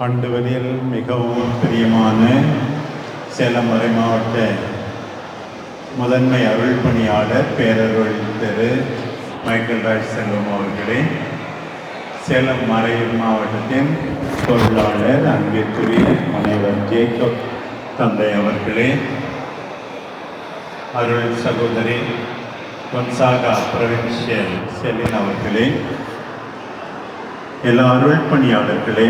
ஆண்டவரில் மிகவும் பிரியமான சேலம் மறை மாவட்ட முதன்மை அருள் பணியாளர் பேரருள் திரு மைக்கேல் ராஜ் செல்வம் அவர்களே சேலம் மறை மாவட்டத்தின் பொருளாளர் அன்பிற்குரிய முனைவர் ஜேக்கப் தந்தை அவர்களே அருள் சகோதரி கொன்சாகா பிரவின்சியல் செலின் அவர்களே எல்லா அருள் பணியாளர்களே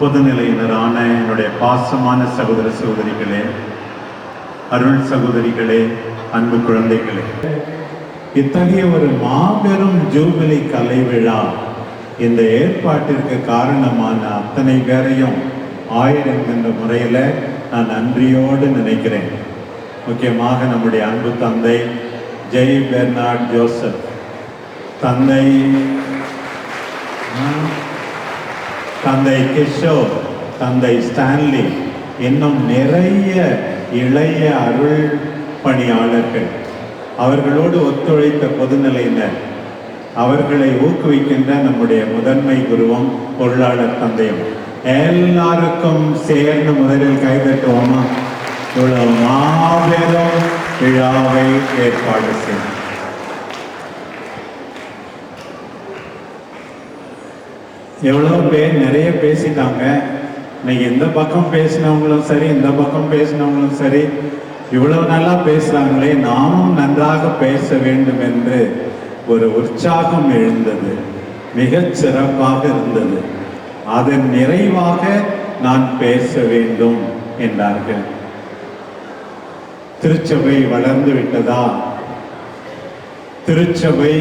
பொதுநிலையினரான என்னுடைய பாசமான சகோதர சகோதரிகளே அருள் சகோதரிகளே அன்பு குழந்தைகளே. இத்தகைய ஒரு மாபெரும் ஜூபிலி கலை விழா இந்த ஏற்பாட்டிற்கு காரணமான அத்தனை பேரையும் ஆயிரம் என்ற முறையில் நான் நன்றியோடு நினைக்கிறேன். முக்கியமாக நம்முடைய அன்பு தந்தை ஜெய் பெர்னார்ட் ஜோசப். தந்தை தந்தை கிஷோர் தந்தை ஸ்டான்லி இன்னும் நிறைய இளைய அருள் பணியாளர்கள். அவர்களோடு ஒத்துழைத்த பொதுநிலையினர். அவர்களை ஊக்குவிக்கின்ற நம்முடைய முதன்மை குருவும் பொருளாளர் தந்தையும். எல்லாருக்கும் சேர்ந்து முதலில் கைதட்டுவோமா இவ்வளவு மாபெரும் விழாவை ஏற்பாடு செய்யும் எவ்வளோ பேர் நிறைய பேசிட்டாங்க. இன்னைக்கு எந்த பக்கம் பேசினவங்களும் சரி இந்த பக்கம் பேசினவங்களும் சரி இவ்வளவு நல்லா பேசுகிறாங்களே நாமும் நன்றாக பேச வேண்டும் என்று ஒரு உற்சாகம் எழுந்தது. மிகச் சிறப்பாக இருந்தது. அதன் நிறைவாக நான் பேச வேண்டும் என்றார்கள். திருச்சபை வளர்ந்து விட்டதா? திருச்சபை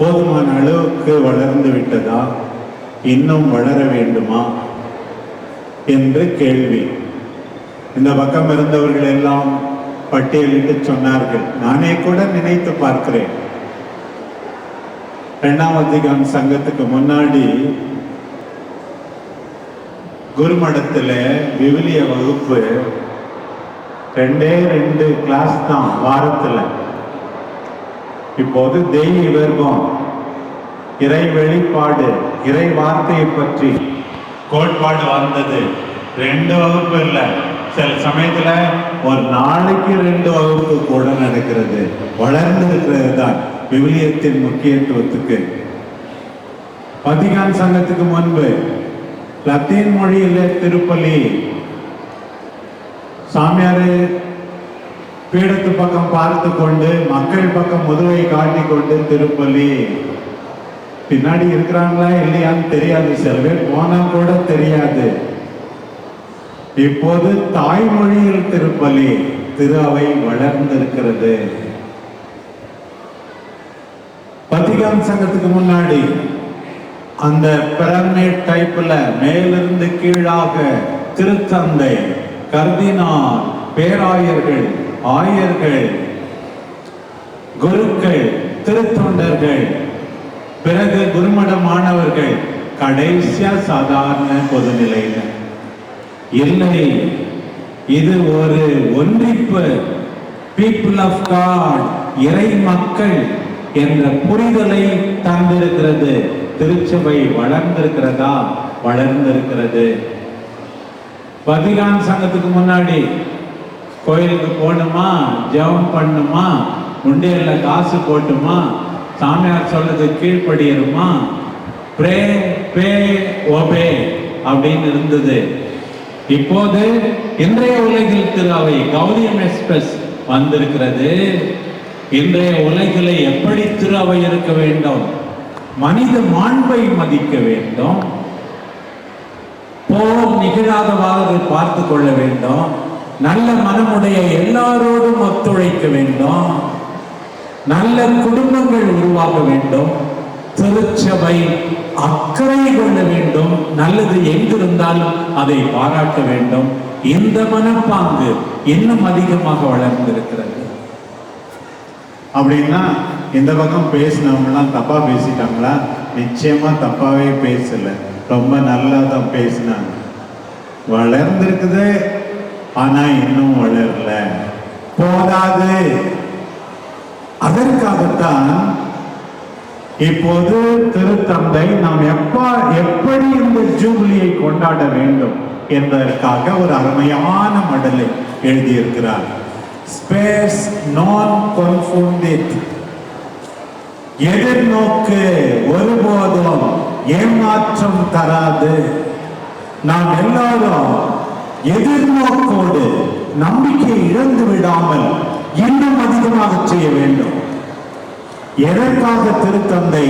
போதுமான அளவுக்கு வளர்ந்து விட்டதா? இன்னும் வளர வேண்டுமா? என்று கேள்வி. இந்த பக்கம் இருந்தவர்கள் எல்லாம் பட்டியலிட்டு சொன்னார்கள். நானே கூட நினைத்து பார்க்கிறேன். இரண்டாம் அதிகான் சங்கத்துக்கு முன்னாடி குருமடத்துல விவிலிய வகுப்பு ரெண்டே ரெண்டு கிளாஸ் தான் வாரத்தில். இப்போது தெய்வ விருப்பம் இறை வெளிப்பாடு இறை வார்த்தையை பற்றி. கோட்பாடு வந்தது. ரெண்டு வகுப்பு இல்லை. சில சமயத்துல ஒரு நாளைக்கு ரெண்டு வகுப்பு கூட நடக்கிறது. வளர்ந்து இருக்கிறது தான் விவிலியத்தின் முக்கியத்துவத்துக்கு. பதிகான் சங்கத்துக்கு முன்பு லத்தீன் மொழியில திருப்பலி. சாமியாரு பீடத்து பக்கம் பார்த்து கொண்டு மக்கள் பக்கம் முதுவை காட்டிக்கொண்டு திருப்பலி. பின்னாடி இருக்கிறாங்களா இல்லையான்னு தெரியாது. சில பேர் போனா கூட தெரியாது. இப்போது தாய்மொழியில் திருப்பலி திரு அவை வளர்ந்திருக்கிறது. பத்திகான் சங்கத்துக்கு முன்னாடி அந்த பிரமிட் டைப்ல மேலிருந்து கீழாக திருத்தந்தை கர்தினார் பேராயர்கள் ஆயர்கள் குருக்கள் திருத்தொண்டர்கள் பிறகு குருமட மாணவர்கள் கடைசியா சாதாரண பொதுநிலையில. இல்லை இது ஒரு ஒன்றிப்பு. பீப்புள் ஆஃப் காட் இறை மக்கள் என்ற புரிதலை தந்திருக்கிறது. திருச்சபை வளர்ந்திருக்கிறதா? வளர்ந்திருக்கிறது. பதிகான் சங்கத்துக்கு முன்னாடி கோயிலுக்கு போகணுமா? ஜெபம் பண்ணுமா? உண்டியல்ல காசு போட்டுமா? சாமியார் சொல்றது கீழ்ப்படியணுமா? ப்ரே பே ஓபே அப்படின்னு இருந்தது. இப்போது இன்றைய உலகில் திருவை கௌரியம் எக்ஸ்பிரஸ் வந்திருக்கிறது. இன்றைய உலகில் எப்படி திருவை இருக்க வேண்டும்? மனித மாண்பை மதிக்க வேண்டும். போர் நிகழாதவாறு பார்த்து கொள்ள வேண்டும். நல்ல மனமுடைய எல்லாரோடும் ஒத்துழைக்க வேண்டும். நல்ல குடும்பங்கள் உருவாக வேண்டும். திருச்சபை அக்கறை கொள்ள வேண்டும். நல்லது எங்கிருந்தாலும் அதை பாராட்ட வேண்டும். இந்த மனப்பாங்கு இன்னும் அதிகமாக வளர்ந்திருக்கிறது. அப்படின்னா இந்த பக்கம் பேசினவங்கலாம் தப்பா பேசிட்டாங்களா? நிச்சயமா தப்பாவே பேசல. ரொம்ப நல்லா தான் பேசினாங்க. வளர்ந்திருக்குது ஆனா இன்னும் வளரல. போதாது. அதற்காகத்தான் இப்போது திருத்தந்தை நாம் எப்ப எப்படி இந்த ஜூபிலியை கொண்டாட வேண்டும் என்பதற்காக ஒரு அருமையான மடலை எழுதியிருக்கிறார். ஸ்பேஸ் நான் confounded எதிர்நோக்கு ஒருபோதும் ஏமாற்றம் தராது. நாம் எல்லாரும் எதிர்நோக்கோடு நம்பிக்கை இழந்து விடாமல் இன்னும் அதிகமாக செய்ய வேண்டும். எதற்காக திருத்தந்தை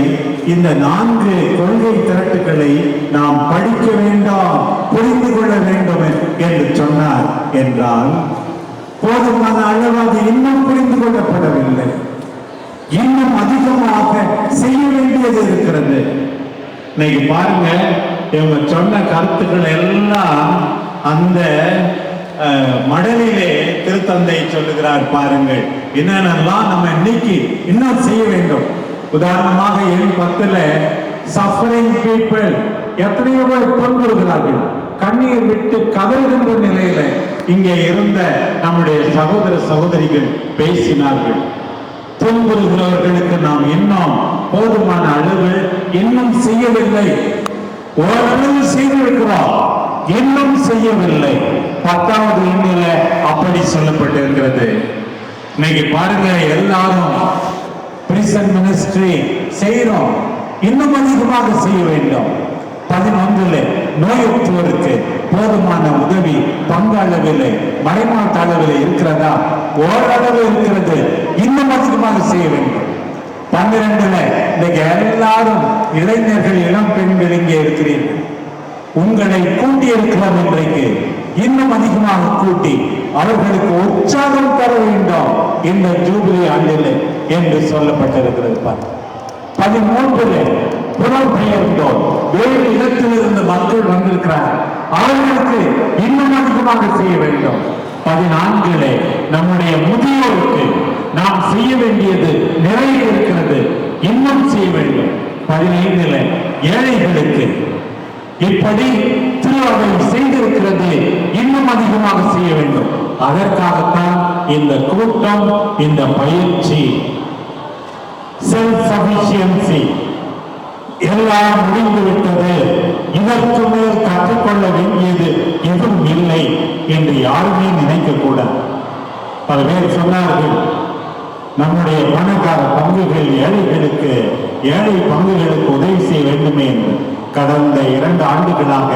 இந்த நான்கு கொள்கை திரட்டுகளை நாம் படிக்க வேண்டாம் புரிந்து கொள்ள வேண்டும் என்று சொன்னார் என்றால் போதுமான அளவு அது இன்னும் புரிந்து கொள்ளப்படவில்லை. இன்னும் அதிகமாக செய்ய வேண்டியது இருக்கிறது. இன்னைக்கு பாருங்க இவங்க சொன்ன கருத்துக்கள் எல்லாம் அந்த மடலிலே திருத்தந்தை சொல்லுகிறார் பாருங்கள். என்னென்னலாம் நம்ம இன்னைக்கு இன்னும் செய்ய வேண்டும்? உதாரணமாக என் பத்துல சஃபரிங் பீப்புள் எத்தனையோ பேர் துன்புறுகிறார்கள் கண்ணீர் விட்டு கதறுகின்ற நிலையில இங்கே இருந்த நம்முடைய சகோதர சகோதரிகள் பேசினார்கள். துன்புறுகிறவர்களுக்கு நாம் இன்னும் போதுமான அளவு இன்னும் செய்யவில்லை. ஓரளவு செய்திருக்கிறோம். இன்னும் செய்யவில்லை. பத்தாவது எண்ணில அப்படி சொல்லப்பட்டிருக்கிறது. இன்னைக்கு பாருங்க எல்லாரும் பிரிசன் மினிஸ்ட்ரி செய்யறோம் இன்னும் அதிகமாக செய்ய வேண்டும். பதினொன்றுல நோயுற்றோருக்கு போதுமான உதவி பங்காளவில்லை மறைமாட்ட அளவில் இருக்கிறதா? ஓரளவு இருக்கிறது. இன்னும் அதிகமாக செய்ய வேண்டும். பன்னிரண்டுல இன்னைக்கு எல்லாரும் இளைஞர்கள் இளம் பெண்கள் இங்கே இருக்கிறீர்கள். உங்களை கூட்டி இருக்கிறோம் இன்றைக்கு. இன்னும் அதிகமாக கூட்டி அவர்களுக்கு உற்சாகம் தர வேண்டும். இந்த ஜூபிலி ஆண்டில் என்று சொல்லப்பட்டிருக்கிறது. பாருங்க பதிமூன்றுல புலம்பெயர்ந்தோர். வேறு இடத்திலிருந்து மக்கள் வந்திருக்கிறார் அவர்களுக்கு இன்னும் அதிகமாக செய்ய வேண்டும். பதினான்கிலே நம்முடைய முதியோருக்கு நாம் செய்ய வேண்டியது நிறைய இருக்கிறது. இன்னும் செய்ய வேண்டும். பதினைந்துல ஏழைகளுக்கு இப்படி திருவாவை செய்திருக்கிறது இன்னும் அதிகமாக செய்ய வேண்டும். அதற்காகத்தான் இந்த கூட்டம் இந்த பயிற்சி செல்ஃப் சபிஷியன்சி எல்லாம் முடிந்து விட்டது இதற்கு மேல் கற்றுக்கொள்ள வேண்டியது எதுவும் இல்லை என்று யாருமே நினைக்க கூட பல பேர் சொன்னார்கள் நம்முடைய பணக்கார பங்குகள் ஏழைகளுக்கு ஏழை பங்குகளுக்கு உதவி செய்ய வேண்டுமே என்று. கடந்த இரண்டு ஆண்டுகளாக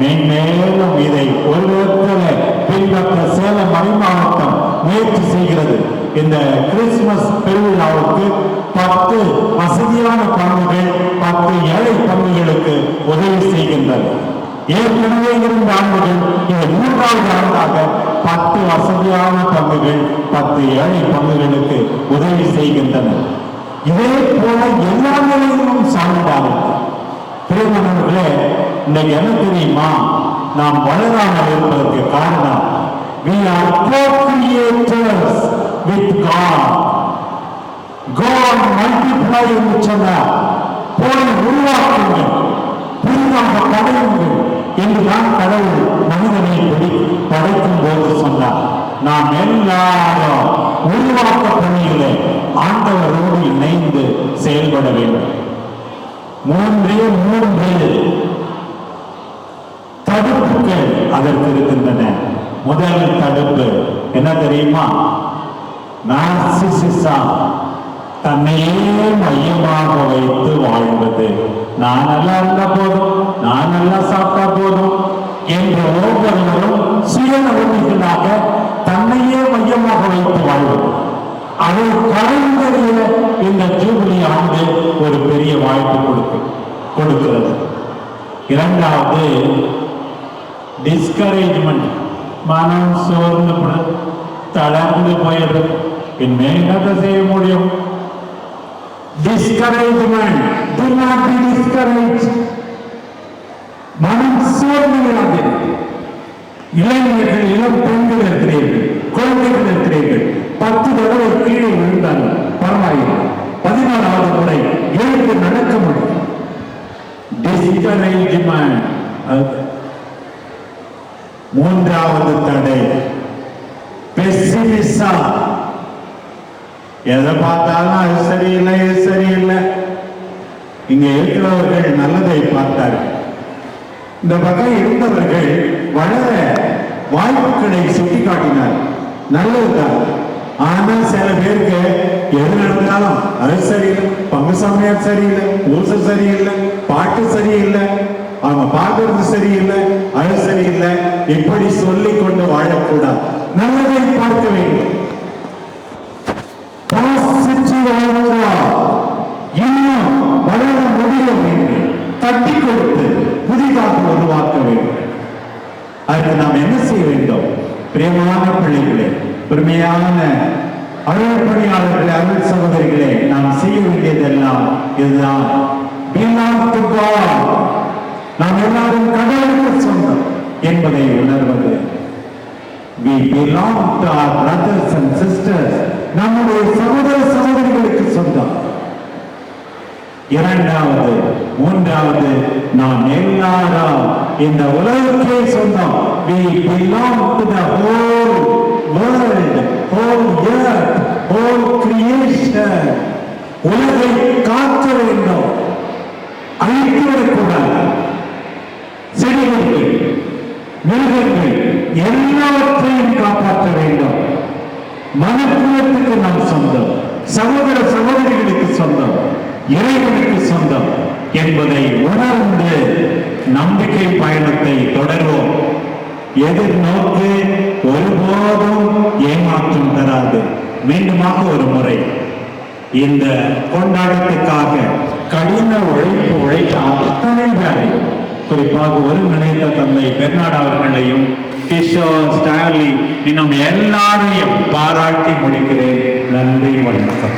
மேன்மேலும் இதை ஒருவர பின்பற்ற சேலம் மறைமாவட்டம் முயற்சி செய்கிறது. இந்த கிறிஸ்துமஸ் பெருவிழாவுக்கு பத்து வசதியான பங்குகள் பத்து ஏழை பங்குகளுக்கு உதவி செய்கின்றன. ஏற்கனவே இருந்த ஆண்டுகள் இது மூன்றாவது ஆண்டாக பத்து வசதியான பங்குகள் பத்து ஏழை பங்குகளுக்கு உதவி செய்கின்றன. இதே போல இன்னைக்கு என்ன தெரியுமா? நாம் வளராமல் இருப்பதற்கு காரணம் we are co-creators with God. God multiply என்று சொன்னார். போய் உருவாக்குங்கள் புதிதாக படையுங்கள் என்றுதான் கடவுள் மனிதனை படி படைக்கும் போது சொன்னார். நாம் எல்லாரும் உருவாக்க பணியிலே ஆண்டவரோடு இணைந்து செயல்பட வேண்டும். மூன்றே மூன்று அதற்கு இருக்கின்றன முதல் தடுப்பு என்ன தெரியுமா? நார்சிசிசம் தன்னையே மையமாக வைத்து வாழ்வது நான் நல்லா இருந்தா போதும் நான் நல்லா சாப்பிட்டா போதும் என்ற ஒவ்வொருவரும் சுயநலமிகளாக தன்னையே மையமாக வைத்து வாழ்வது அதை கலைஞரிய இந்த ஜூபிலி ஆண்டு ஒரு பெரிய வாய்ப்பு கொடுக்கு கொடுக்கிறது. இரண்டாவது டிஸ்கரேஜ்மெண்ட் மனம் சோர்ந்து தளர்ந்து போயிடுது இனிமே என்னத்தை செய்ய முடியும் discouragement do not be discouraged. மனம் சோர்ந்து விடாது இளைஞர்கள் இளம் பெண்கள் இருக்கிறீர்கள் குழந்தைகள் இருக்கிறீர்கள் பத்து தடவை கீழே விழுந்தாங்க பரவாயில்லை பதினாறாவது முறை எழுந்து நடக்க முடியும் டிஸ்கரேஜ்மெண்ட் மூன்றாவது தடை. பெசிமிசம் எதை பார்த்தாலும் அது சரியில்லை இது சரியில்லை. இங்க இருக்கிறவர்கள் நல்லதை பார்த்தார்கள் இந்த பக்கம் இருந்தவர்கள் வளர வாய்ப்புகளை சுட்டிக்காட்டினார். நல்லதுதான் ஆனா சில பேருக்கு எது நடந்தாலும் அது சரியில்லை பங்கு சமயம் சரியில்லை ஊசல் சரியில்லை பாட்டு சரியில்லை அவங்க பார்க்கறது சரியில்லை அது சரியில்லை. இப்படி சொல்லிக் கொண்டு வாழக்கூடாது. நல்லதை பார்க்க வேண்டும். இன்னும் வளர முடியும் என்று தட்டி கொடுத்து புதிதாக உருவாக்க வேண்டும். அதுக்கு நாம் என்ன செய்ய வேண்டும்? பிரியமான பிள்ளைகளே பெருமையான அருள் பணியாளர்களே அருள் சகோதரிகளே நாம் செய்ய வேண்டியதெல்லாம் இதுதான். நாம் எல்லாரும் கடவுளுக்கு சொந்தம். என்பதை உணர்வது. We belong to our brothers and sisters. நம்முடைய சகோதர சகோதரிகளுக்கு சொந்தம். இரண்டாவது மூன்றாவது நாம் எல்லாரும் இந்த உலகத்திலே சொந்தம். We belong to the whole world whole earth whole creation. உலகை காக்க வேண்டும். அழித்து விடக்கூடாது செடிகள் மிருகங்கள் எல்லாவற்றையும் காப்பாற்ற வேண்டும். மனுக்குலத்துக்கு நாம் சொந்தம். சகோதர சகோதரிகளுக்கு சொந்தம். இறைவனுக்கு சொந்தம் என்பதை உணர்ந்து நம்பிக்கை பயணத்தை தொடர்வோம். எதிர்நோக்கு ஒருபோதும் ஏமாற்றம் தராது. மீண்டுமாக ஒரு முறை. இந்த கொண்டாட்டத்துக்காக கடின உழைப்பு உழைத்த அத்தனை வேலை குறிப்பாக ஒருங்கிணைந்த தந்தை பெர்னாட் அவர்களையும் கிஷோர் ஸ்டாலி இன்னும் எல்லாரையும் பாராட்டி முடிக்கிறேன். நன்றி வணக்கம்.